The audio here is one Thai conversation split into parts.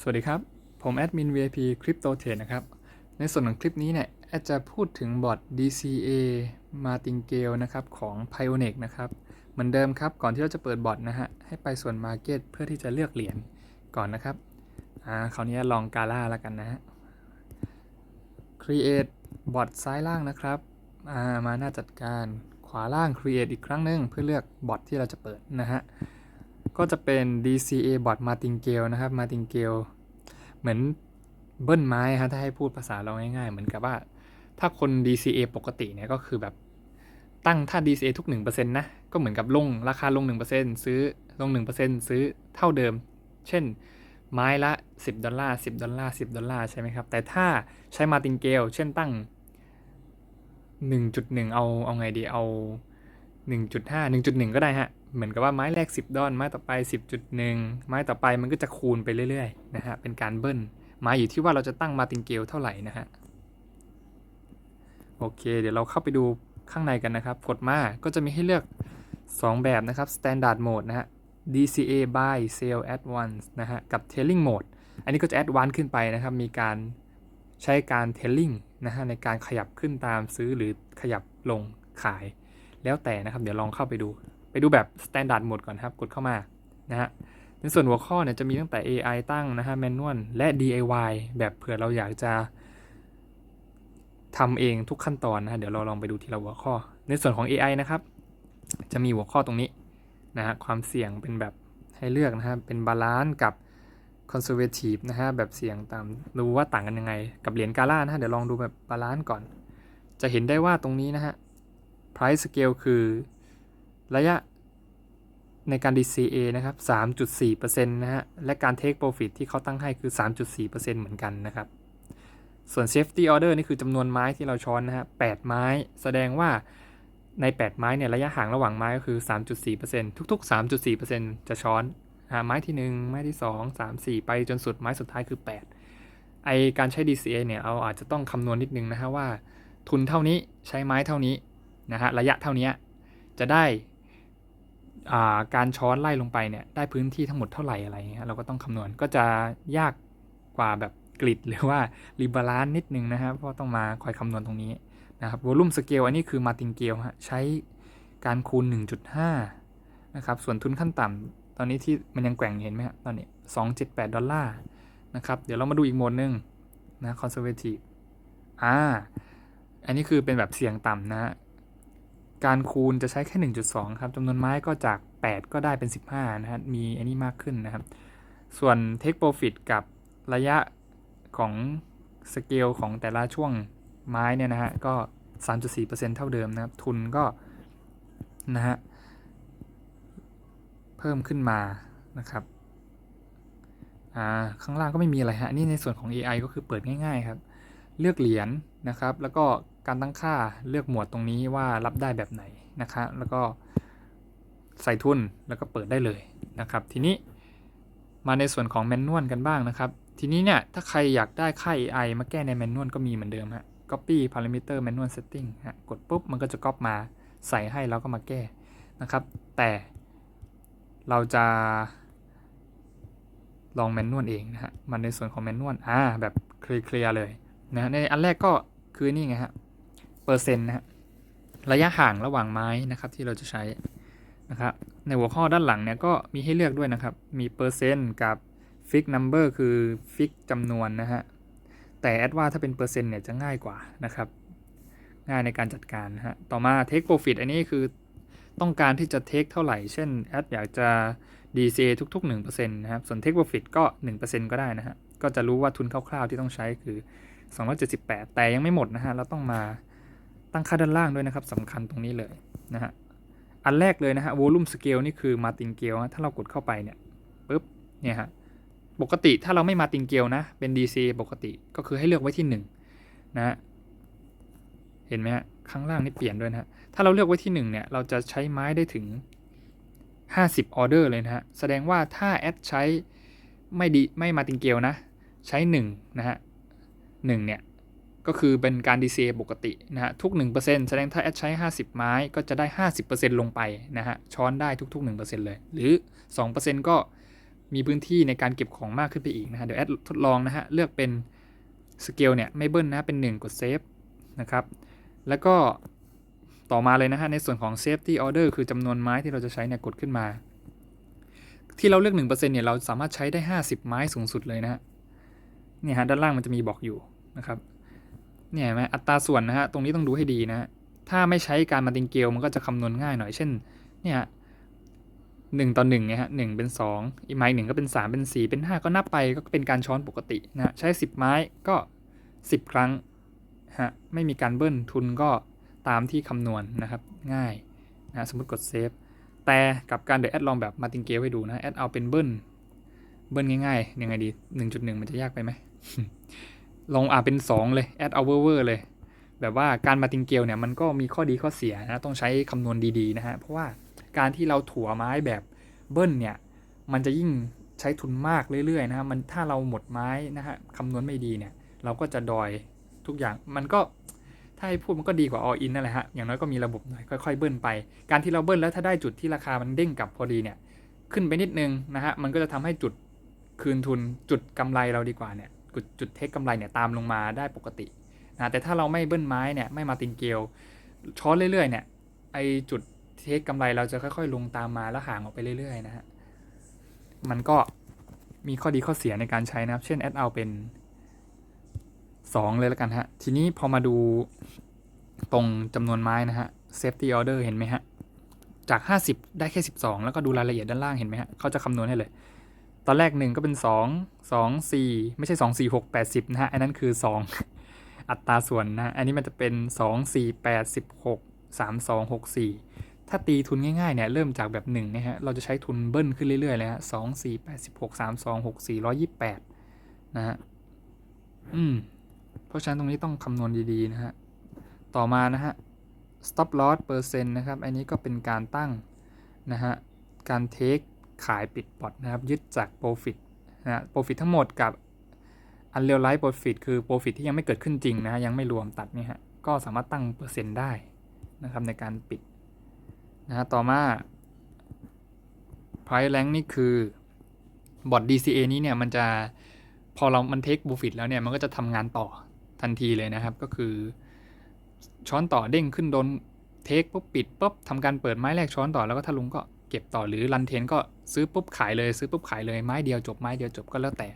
สวัสดีครับ ผมแอดมิน VIP Crypto Trade นะครับ ในส่วนของคลิปนี้เนี่ยแอดจะพูดถึงบอท DCA Martingale นะครับของ Pioneer นะครับเหมือนเดิมครับ ก่อนที่เราจะเปิดบอทนะฮะ ให้ไปส่วน Market เพื่อที่จะเลือกเหรียญก่อนนะครับ อ่า คราวนี้ลองกาล่าแล้วกันนะฮะ Create บอทซ้ายล่างนะครับ อ่า มาหน้าจัดการ ขวาล่าง Create อีกครั้งหนึ่งเพื่อเลือกบอทที่เราจะเปิดนะฮะ ก็จะเป็น DCA bot Martingale นะครับ Martingale เหมือนเบิ้ลไม้ฮะถ้าให้พูดภาษาเราง่ายๆ เหมือนกับว่า ถ้าคน DCA ปกติเนี่ยก็คือแบบตั้งถ้า DCA ทุก 1%นะ ก็เหมือนกับลงราคาลง 1%ซื้อลง 1%ซื้อเท่าเดิม เช่นไม้ละ 10 ดอลลาร์ 10 ดอลลาร์ 10 ดอลลาร์ใช่ไหมครับ แต่ถ้าใช้ Martingale เช่นตั้ง 1.1 เอา เอาไงดี เอา 1.5 1.1 ก็ได้ฮะ เหมือนกับว่าไม้แรก 10ดอนไม้ต่อไป 10.1 ไม้ต่อไปมันก็จะคูณไปเรื่อยๆนะฮะเป็นการเบิ้ลม้อยู่ที่ว่าเราจะตั้งมาติงเกลเท่าไหร่นะฮะโอเค เดี๋ยวเราเข้าไปดูข้างในกันนะครับกดมาก็จะมีให้เลือก 2 แบบนะครับ Standard Mode นะฮะ DCA Buy Sell at Once นะฮะกับ Tailing Mode อันนี้ก็จะ Advance ขึ้นไปนะครับ มีการใช้การ Tailing นะฮะในการขยับขึ้นตามซื้อหรือขยับลงขาย แล้วแต่นะครับ เดี๋ยวลองเข้าไปดู ไปดูแบบ Standard Mode ก่อนครับ กดเข้ามานะฮะในส่วนหัวข้อเนี่ยจะมีตั้งแต่ AI ตั้งนะฮะ Manual และ DIY แบบเผื่อเราอยากจะทำเองทุกขั้นตอนนะฮะ เดี๋ยวเราลองไปดูทีละหัวข้อ ในส่วนของ AI นะครับ จะมีหัวข้อตรงนี้นะฮะ ความเสี่ยงเป็นแบบให้เลือกนะฮะ เป็นบาลานซ์กับ Conservative นะฮะ แบบเสี่ยงตามดูว่าต่างกันยังไง กับเหรียญกาล่านะฮะ เดี๋ยวลองดูแบบบาลานซ์ก่อน จะเห็นได้ว่าตรงนี้นะฮะ price scale คือ ระยะในการ DCA นะครับ 3.4%นะฮะ และการ take profit ที่เขาตั้งให้คือ 3.4%เหมือนกันนะครับ ส่วน safety order นี่คือจำนวนไม้ที่เราช้อนนะฮะ 8 ไม้ แสดงว่าใน 8 ไม้เนี่ยระยะห่างระหว่างไม้ก็คือ 3.4%ทุก ๆ 3.4%จะช้อนหาไม้ที่ 1 ไม้ที่ 2 3 4 ไปจนสุดไม้สุดท้ายคือ 8 ไอการใช้ DCA เนี่ยเราอาจจะต้องคำนวณนิดนึงนะฮะว่า ทุนเท่านี้ใช้ไม้เท่านี้นะฮะระยะเท่านี้จะได้ การช้อนไล่ลงไปเนี่ยได้พื้นที่ทั้งหมดเท่าไหร่อะไรเงี้ยเราก็ต้องคำนวณก็จะยากกว่าแบบกริดหรือว่ารีบาลานซ์นิดนึงนะครับเพราะต้องมาคอยคำนวณตรงนี้นะครับวอลุ่มสเกลอันนี้คือมาติงเกลฮะใช้การคูณ 1.5 นะครับ ส่วนทุนขั้นต่ำตอนนี้ที่มันยังแกว่งเห็นไหมครับตอนนี้ 278 ดอลลาร์นะครับ เดี๋ยวเรามาดูอีกโหมดหนึ่งนะคอนเซอร์เวทีฟอ่า อันนี้คือเป็นแบบเสี่ยงต่ำนะฮะ การคูณจะใช้แค่ 1.2 ครับจำนวนไม้ก็จาก 8 ก็ได้เป็น 15 นะฮะมีอันนี้มากขึ้นนะครับ ส่วน Take Profit กับระยะของสเกลของแต่ละช่วงไม้เนี่ยนะฮะก็ 3.4%เท่าเดิมนะครับ ทุนก็นะฮะเพิ่มขึ้นมานะครับอ่าข้างล่างก็ไม่มีอะไรฮะนี่ในส่วนของ AI ก็คือเปิดง่าย ๆ ครับ เลือกเหรียญนนะครับ แล้วก็ การตั้งค่าเลือกหมวดตรงนี้ว่ารับได้แบบไหนนะครับแล้วก็ใส่ทุนแล้วก็เปิดได้เลยนะครับ ทีนี้มาในส่วนของแมนนวลกันบ้างนะครับ ทีนี้เนี่ยถ้าใครอยากได้ค่า AI มาแก้ในแมนนวลก็มีเหมือนเดิมฮะ copy parameter manual setting ฮะกดปุ๊บมันก็จะก๊อปมาใส่ให้แล้วก็มาแก้นะครับ แต่เราจะลองแมนนวลเองนะฮะมันในส่วนของแมนนวลอ่าแบบเคลียร์เลยนะในอันแรกก็คือนี่ไงฮะ เปอร์เซ็นต์นะฮะระยะห่างระหว่างไม้นะครับที่เราจะใช้นะครับในหัวข้อด้านหลังเนี่ยก็มีให้เลือกด้วยนะครับ มีเปอร์เซ็นต์กับฟิกนัมเบอร์คือฟิกจำนวนนะฮะแต่แอดว่าถ้าเป็นเปอร์เซ็นต์เนี่ยจะง่ายกว่านะครับ ง่ายในการจัดการนะฮะต่อมา take profit อันนี้คือต้องการที่จะ take เท่าไหร่ เช่นแอดอยากจะ DCA ทุก ๆ 1%นะครับ ส่วน take profit ก็ 1%ก็ได้นะฮะ ก็จะรู้ว่าทุนคร่าวๆที่ต้องใช้คือ 278 แต่ยังไม่หมดนะฮะ เราต้องมา ตั้งค่าด้านล่างด้วยนะครับสำคัญตรงนี้เลยนะฮะอันแรกเลยนะฮะ volume scale นี่คือ martingale ถ้าเรากดเข้าไปเนี่ยปุ๊บเนี่ยฮะปกติถ้าเราไม่ martingale นะ เป็น DC ปกติก็คือให้เลือกไว้ที่1นะฮะเห็นไหมฮะข้างล่างนี่เปลี่ยนด้วยนะฮะถ้าเราเลือกไว้ที่1เนี่ยเราจะใช้ไม้ได้ถึง 50ออเดอร์เลยนะฮะแสดงว่าถ้าแอดใช้ไม่ดีไม่ martingale นะ ใช้1นะฮะ1เนี่ย ก็คือเป็นการ DCA ปกตินะฮะทุก 1%แสดงถ้าแอดใช้ 50 ไม้ก็จะได้ 50%ลงไปนะฮะช้อนได้ทุก ๆ 1%เลย หรือ 2%ก็มีพื้นที่ในการเก็บของมากขึ้นไปอีกนะฮะเดี๋ยวแอดทดลองนะฮะเลือกเป็นสเกลเนี่ยไม่เบิ้ลนะเป็น 1 กดเซฟนะครับแล้วก็ต่อมาเลยนะฮะในส่วนของ safety order คือจำนวนไม้ที่เราจะใช้เนี่ยกดขึ้นมา ที่เราเลือก 1%เนี่ยเราสามารถใช้ได้ 50 ไม้สูงสุดเลยนะฮะเนี่ยฮะด้านล่างมันจะมีบอกอยู่นะครับ เนี่ยเห็นไหมอัตราส่วนนะฮะตรงนี้ต้องดูให้ดีนะถ้าไม่ใช้การมาติงเกลมันก็จะคำนวณง่ายหน่อยเช่นเนี่ยหนึ่งต่อหนึ่งเนี่ยฮะหนึ่งเป็นสองอีกไม้หนึ่งก็เป็นสามเป็นสี่เป็นห้าก็นับไปก็เป็นการช้อนปกตินะฮะใช้สิบไม้ก็สิบครั้งฮะไม่มีการเบิ้ลทุนก็ตามที่คำนวณนะครับง่ายนะสมมติกดเซฟแต่กับการเดี๋ยวแอดลองแบบมาติงเกลให้ดูนะแอดเอาเป็นเบิ้ลเบิ้ลง่ายๆยังไงดีหนึ่งจุดหนึ่งมันจะยากไปไหม ลองอ่าเป็นสองเลยแอดเอาเวอร์เลย แบบว่าการมาติงเกลเนี่ยมันก็มีข้อดีข้อเสียนะต้องใช้คำนวณดีๆนะฮะเพราะว่าการที่เราถั่วไม้แบบเบิ้ลเนี่ยมันจะยิ่งใช้ทุนมากเรื่อยๆนะฮะมันถ้าเราหมดไม้นะฮะคำนวณไม่ดีเนี่ยเราก็จะดอยทุกอย่างมันก็ถ้าให้พูดมันก็ดีกว่า all in นั่นแหละฮะ อย่างน้อยก็มีระบบหน่อยค่อยๆเบิ้ลไป การที่เราเบิ้ลแล้วถ้าได้จุดที่ราคามันเด้งกลับพอดีเนี่ย ขึ้นไปนิดนึงนะฮะ มันก็จะทำให้จุดคืนทุนจุดกำไรเราดีกว่าเนี่ย จุดจุดเทคกำไรเนี่ยตามลงมาได้ปกตินะแต่ถ้าเราไม่เบิ้ลไม้เนี่ยไม่มาติงเกลช้อนเรื่อยๆเนี่ยไอจุดเทคกำไรเราจะค่อยๆ ลงตามมาแล้วห่างออกไปเรื่อยๆนะฮะมันก็มีข้อดีข้อเสียในการใช้นะครับ เช่นแอดเอาเป็น 2 เลยแล้วกันฮะ ทีนี้พอมาดูตรงจำนวนไม้นะฮะ safety order เห็นไหมฮะ จาก 50 ได้แค่ 12 แล้วก็ดูรายละเอียดด้านล่างเห็นไหมฮะ เขาจะคำนวณให้เลย ตอนแรก 1 ก็เป็น 2 2 4 ไม่ใช่ 2 4 6 80นะฮะ อันนั้นคือ 2 อัตราส่วนนะ อันนี้มันจะเป็น 2 4 8 16 3 2 6 4 ถ้าตีทุนง่ายๆ เนี่ย เริ่มจากแบบ1นะฮะ เราจะใช้ทุนเบิ้ลขึ้นเรื่อยๆ เลยฮะ 2 4 8 16 3 2 6 4 128 นะฮะ อืม เพราะฉะนั้นตรงนี้ต้องคำนวณดีๆ นะฮะ ต่อมานะฮะ stop loss เปอร์เซ็นต์นะครับ อันนี้ก็เป็นการตั้งนะฮะ การเทค ขายปิดพอร์ตนะครับ ยึดจาก profit นะฮะ profit ทั้งหมดกับอันเรียลไลท์โปรฟิตคือโปรฟิตที่ยังไม่เกิดขึ้นจริงนะฮะยังไม่รวมตัดนี่ฮะ ก็สามารถตั้งเปอร์เซ็นต์ได้นะครับในการปิดนะฮะต่อมา price rank นี่คือบอท DCA นี้เนี่ยมันจะพอเรา มันเทคโปรฟิตแล้วเนี่ย มันก็จะทำงานต่อทันทีเลยนะครับ ก็คือช้อนต่อเด้งขึ้นโดนเทคปุ๊บปิดปุ๊บทำการเปิดไม้แรกช้อนต่อแล้วก็ถ้าลุงก็เก็บต่อหรือรันเทนก็ ซื้อปุ๊บขายเลยซื้อปุ๊บขายเลยไม้เดียวจบไม้เดียวจบก็แล้วแต่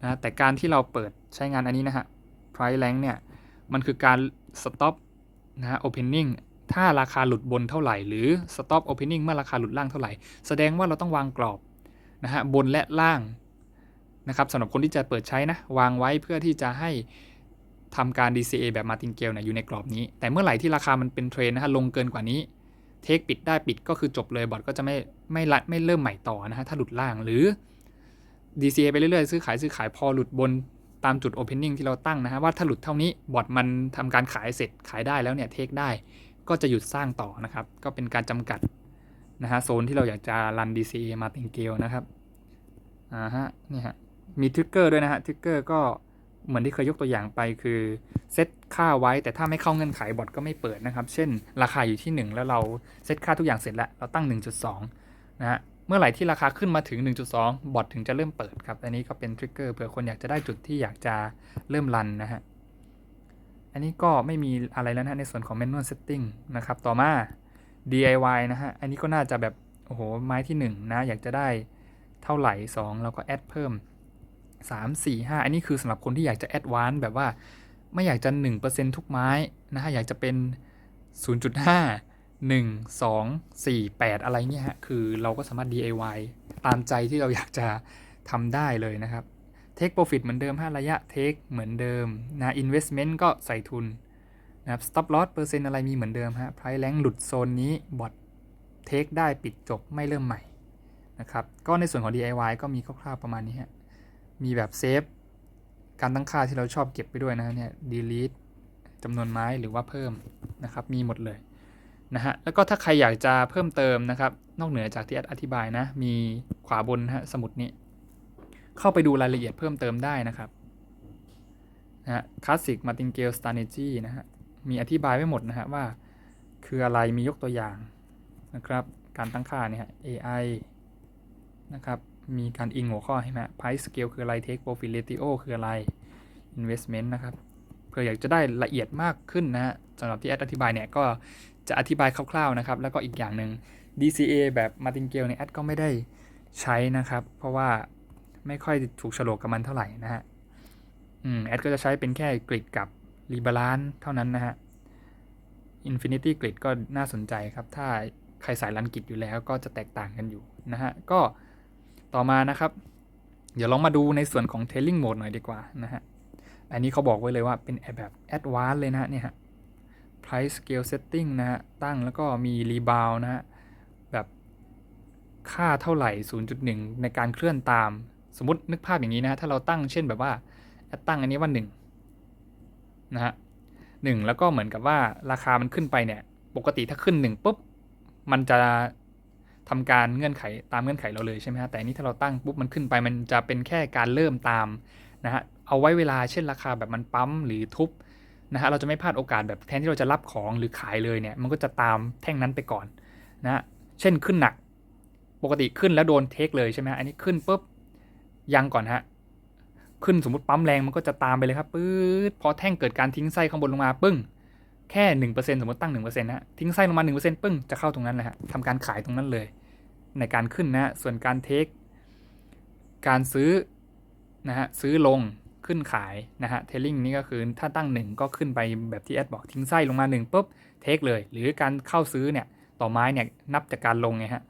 นะแต่การที่เราเปิดใช้งานอันนี้นะฮะ price rank เนี่ยมันคือการ stop นะฮะ opening ถ้าราคาหลุดบนเท่าไหร่ หรือ stop opening เมื่อราคาหลุดล่างเท่าไหร่ แสดงว่าเราต้องวางกรอบนะฮะบนและล่างนะครับสำหรับคนที่จะเปิดใช้นะ วางไว้เพื่อที่จะให้ทำการ DCA แบบ martingale เนี่ยอยู่ในกรอบนี้ แต่เมื่อไหร่ที่ราคามันเป็นเทรนนะฮะลงเกินกว่านี้ เทคปิดได้ปิดก็คือจบเลยบอทก็จะไม่ไม่ละไม่เริ่มใหม่ต่อนะฮะถ้าหลุดล่างหรือ DCA ไปเรื่อยๆ ซื้อขายซื้อขายพอหลุดบนตามจุด Opening ที่เราตั้งนะฮะว่าถ้าหลุดเท่านี้บอทมันทำการขายเสร็จขายได้แล้วเนี่ยเทคได้ก็จะหยุดสร้างต่อนะครับ ก็เป็นการจำกัดนะฮะโซนที่เราอยากจะรัน DCA มาติงเกลนะครับอ่าฮะนี่ฮะมีทริกเกอร์ด้วยนะฮะทริกเกอร์ก็ เหมือนที่เคยยกตัวอย่างไปคือเซตค่าไว้แต่ถ้าไม่เข้าเงื่อนไขบอทก็ไม่เปิดนะครับ เช่น ราคาอยู่ที่ 1 แล้วเราเซตค่าทุกอย่างเสร็จแล้ว เราตั้ง 1.2 นะฮะเมื่อไหร่ที่ราคาขึ้นมาถึง 1.2 บอทถึงจะเริ่มเปิดครับ อันนี้ก็เป็นทริกเกอร์เผื่อคนอยากจะได้จุดที่อยากจะเริ่มรันนะฮะอันนี้ก็ไม่มีอะไรแล้วนะในส่วนของ manual setting นะครับต่อมา DIY นะฮะอันนี้ก็น่าจะแบบโอ้โหไม้ที่ 1 นะอยากจะได้เท่าไหร่2แล้วก็แอดเพิ่ม 3 4 5 อันนี้คือสำหรับคนที่อยากจะแอดวานแบบว่าไม่อยากจะ 1%ทุกไม้นะฮะอยากจะเป็น 0.5 1 2 4 8 อะไรเนี่ยฮะคือเราก็สามารถ DIY ตามใจที่เราอยากจะทำได้เลยนะครับ Take Profit เหมือนเดิม 5 ระยะ Take เหมือนเดิมนะ Investment ก็ใส่ทุนนะครับ Stop Loss เปอร์เซ็นต์อะไรมีเหมือนเดิมฮะ Price Rank หลุดโซนนี้บอท Take ได้ปิดจบไม่เริ่มใหม่นะครับ ก็ในส่วนของ DIY ก็มีคร่าวๆประมาณนี้ฮะ มีแบบเซฟการตั้งค่าที่เราชอบเก็บไปด้วยนะเนี่ย delete จำนวนไม้หรือว่าเพิ่มนะครับ มีหมดเลยนะฮะ แล้วก็ถ้าใครอยากจะเพิ่มเติมนะครับ นอกเหนือจากที่แอดอธิบายนะ มีขวาบนนะฮะสมุดนี้ เข้าไปดูรายละเอียดเพิ่มเติมได้นะครับนะฮะ Classic Martingale Strategy นะฮะ มีอธิบายไว้หมดนะฮะว่า คืออะไรมียกตัวอย่างนะครับ การตั้งค่าเนี่ย AI นะครับ มีการอิงหัวข้อให้ไหม price scale คืออะไร take profit ratio คืออะไร investment นะครับเพื่ออยากจะได้ละเอียดมากขึ้นนะฮะสำหรับที่แอดอธิบายเนี่ยก็จะอธิบายคร่าวๆนะครับ แล้วก็อีกอย่างหนึ่ง DCA แบบ Martingale เนี่ยแอดก็ไม่ได้ใช้นะครับ เพราะว่าไม่ค่อยถูกฉลกกับมันเท่าไหร่นะฮะอืมแอดก็จะใช้เป็นแค่กริดกับ Rebalance เท่านั้นนะฮะ Infinity Grid ก็น่าสนใจครับ ถ้าใครสายรันกิจอยู่แล้วก็จะแตกต่างกันอยู่นะฮะ ก็ ต่อมานะครับ เดี๋ยวลองมาดูในส่วนของ Tailing Mode หน่อยดีกว่านะฮะ อันนี้เขาบอกไว้เลยว่าเป็นแบบ Advanced เลยนะฮะเนี่ยฮะ Price Scale Setting นะฮะ ตั้งแล้วก็มี Rebound นะฮะ แบบค่าเท่าไหร่ 0.1 ในการเคลื่อนตาม สมมตินึกภาพอย่างนี้นะฮะถ้าเราตั้งเช่นแบบว่าตั้งอันนี้ว่า1นะฮะหแล้วก็เหมือนกับว่าราคามันขึ้นไปเนี่ย ปกติถ้าขึ้นหนึ่งปุ๊บมันจะ ทำการเงื่อนไขตามเงื่อนไขเราเลยใช่ไหมฮะแต่นี้ถ้าเราตั้งปุ๊บมันขึ้นไปมันจะเป็นแค่การเริ่มตามนะฮะเอาไว้เวลาเช่นราคาแบบมันปั๊มหรือทุบนะฮะเราจะไม่พลาดโอกาสแบบแทนที่เราจะรับของหรือขายเลยเนี่ยมันก็จะตามแท่งนั้นไปก่อนนะฮะเช่นขึ้นหนัก ปกติขึ้นแล้วโดนเทคเลยใช่ไหมฮะอันนี้ขึ้นปุ๊บยังก่อนฮะขึ้นสมมติปั๊มแรงมันก็จะตามไปเลยครับปื๊ดพอแท่งเกิดการทิ้งไส้ข้างบนลงมาปึ้ง แค่หนึ่งเปอร์เซ็นสมมติตั้งหนึ่งเปอร์เซ็นต์นะทิ้งไส้ลงมาหนึ่งเปอร์เซ็นต์ปึ้ง จะเข้าตรงนั้นเลยฮะทำการขายตรงนั้นเลย ในการขึ้นนะฮะส่วนการเทค การซื้อนะฮะซื้อลงขึ้นขายนะฮะเทลลิ่งนี่ก็คือถ้าตั้งหนึ่งก็ขึ้นไปแบบที่แอดบอกทิ้งไส้ลงมาหนึ่งปุ๊บเทคเลย หรือการเข้าซื้อเนี่ยต่อไม้เนี่ยนับจากการลงไงฮะ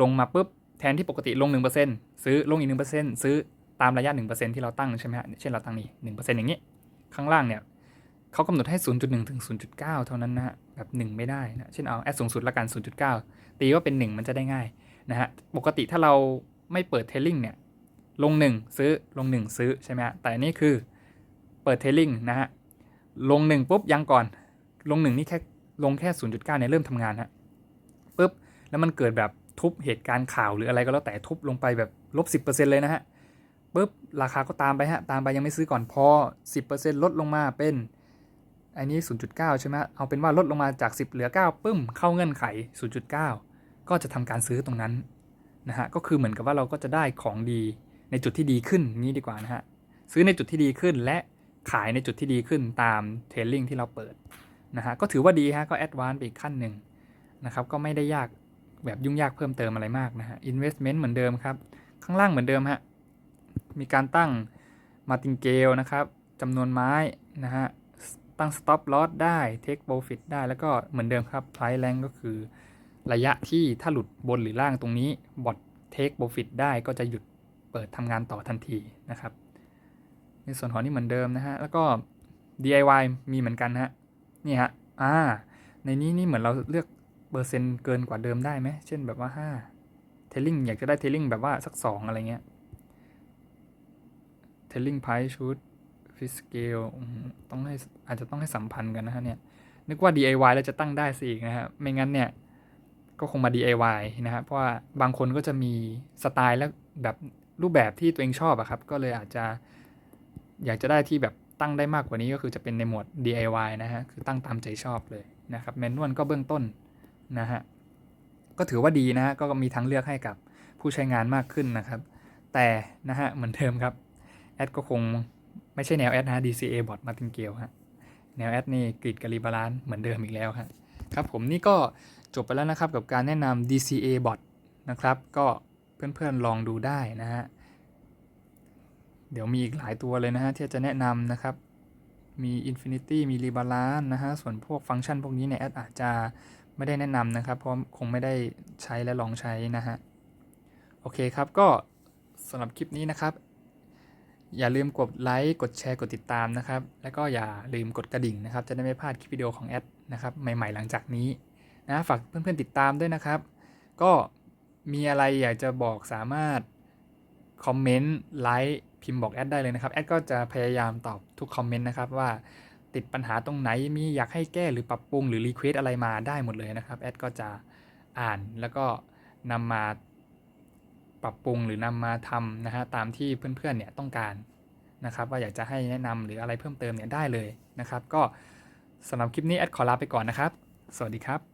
ลงมาปุ๊บแทนที่ปกติลง 1%ซื้อลงอีก 1%ซื้อตามระยะ 1%ที่เราตั้งใช่ไหมฮะเช่นเราตั้งนี่1%อย่างนี้ ข้างล่างเนี่ย เขากำหนดให้ 0.1 ถึง 0.9 เท่านั้นนะฮะแบบ 1 ไม่ได้นะเช่นเอาแอดสูงสุดละกัน 0.9 ตีว่าเป็น 1 มันจะได้ง่ายนะฮะปกติถ้าเราไม่เปิดเทลลิงเนี่ยลง 1 ซื้อลง 1 ซื้อใช่ไหมฮะแต่อันนี้คือเปิดเทลลิงนะฮะลง 1 ปุ๊บยังก่อน ลง 1 นี่แค่ลงแค่ 0.9เนี่ยเริ่มทำงานฮะปุ๊บแล้วมันเกิดแบบทุบเหตุการณ์ข่าวหรืออะไรก็แล้วแต่ทุบลงไปแบบลบ 10%เลยนะฮะปุ๊บราคาก็ตามไปฮะตามไปยังไม่ซื้อก่อนพอ 10%ลดลงมาเป็น อันนี้ 0.9 ใช่ไหมเอาเป็นว่าลดลงมาจาก 10 เหลือ 9ปึ้ม เข้าเงื่อนไข 0.9 ก็จะทำการซื้อตรงนั้นนะฮะ ก็คือเหมือนกับว่าเราก็จะได้ของดีในจุดที่ดีขึ้นนี้ดีกว่านะฮะ ซื้อในจุดที่ดีขึ้นและขายในจุดที่ดีขึ้นตามเทรลลิงที่เราเปิดนะฮะ ก็ถือว่าดีฮะ ก็แอดวานซ์ไปอีกขั้นหนึ่งนะครับ ก็ไม่ได้ยากแบบยุ่งยากเพิ่มเติมอะไรมากนะฮะ investment เหมือนเดิมครับ ข้างล่างเหมือนเดิมฮะ มีการตั้ง martingale นะครับจำนวนไม้นะฮะ ตั้ง stop loss ได้ take profit ได้แล้วก็เหมือนเดิมครับ price rank ก็คือ ระยะที่ถ้าหลุดบนหรือล่างตรงนี้บอท take profit ได้ก็จะหยุดเปิดทำงานต่อทันทีนะครับ ในส่วนของนี้เหมือนเดิมนะฮะ แล้วก็ DIY มีเหมือนกันฮะนี่ฮะอ่าในนี้นี่เหมือนเราเลือกเปอร์เซ็นต์เกินกว่าเดิมได้ไหมเช่นแบบว่า5 tailing อยากจะได้ tailing แบบว่าสัก 2 อะไรเงี้ย telling price ชุ ด fit scale อืมต้องให้อาจจะต้องให้สัมพันธ์กันนะฮะเนี่ย นึกว่า DIY แล้วจะตั้งได้สิอีกนะฮะ ไม่งั้นเนี่ย ก็คงมา DIY นะฮะ เพราะว่าบางคนก็จะมีสไตล์และแบบรูปแบบที่ตัวเองชอบอะครับ ก็เลยอาจจะอยากจะได้ที่แบบตั้งได้มากกว่านี้ก็คือจะเป็นในหมวด DIY นะฮะ คือตั้งตามใจชอบเลยนะครับแมนนวลก็เบื้องต้นนะฮะ ก็ถือว่าดีนะฮะ ก็มีทางเลือกให้กับผู้ใช้งานมากขึ้นนะครับ แต่นะฮะเหมือนเดิมครับแอดก็คง ไม่ใช่แนวแอดนะฮะ DCA bot มาติงเกลฮะ แนวแอดนี่กริดกับรีบาลานเหมือนเดิมอีกแล้วครับครับผมนี่ก็จบไปแล้วนะครับกับการแนะนำ DCA bot นะครับ ก็เพื่อนๆลองดูได้นะฮะ เดี๋ยวมีอีกหลายตัวเลยนะฮะ ที่จะแนะนำนะครับ มี Infinity มี Rebalance นะฮะ ส่วนพวกฟังก์ชันพวกนี้เนี่ยแอดอาจจะไม่ได้แนะนำนะครับ เพราะคงไม่ได้ใช้และลองใช้นะฮะ โอเคครับก็สำหรับคลิปนี้นะครับ อย่าลืมกดไลค์กดแชร์กดติดตามนะครับ แล้วก็อย่าลืมกดกระดิ่งนะครับ จะได้ไม่พลาดคลิปวิดีโอของแอดนะครับใหม่ๆหลังจากนี้นะฝากเพื่อนๆติดตามด้วยนะครับ ก็มีอะไรอยากจะบอกสามารถคอมเมนต์ไลค์พิมพ์บอกแอดได้เลยนะครับแอดก็จะพยายามตอบทุกคอมเมนต์นะครับว่าติดปัญหาตรงไหนมีอยากให้แก้หรือปรับปรุงหรือรีเควสอะไรมาได้หมดเลยนะครับแอดก็จะอ่านแล้วก็นำมา ปรับปรุงหรือนำมาทำนะฮะตามที่เพื่อนๆเนี่ยต้องการนะครับว่าอยากจะให้แนะนำหรืออะไรเพิ่มเติมเนี่ยได้เลยนะครับ ก็สำหรับคลิปนี้แอดขอลาไปก่อนนะครับ สวัสดีครับ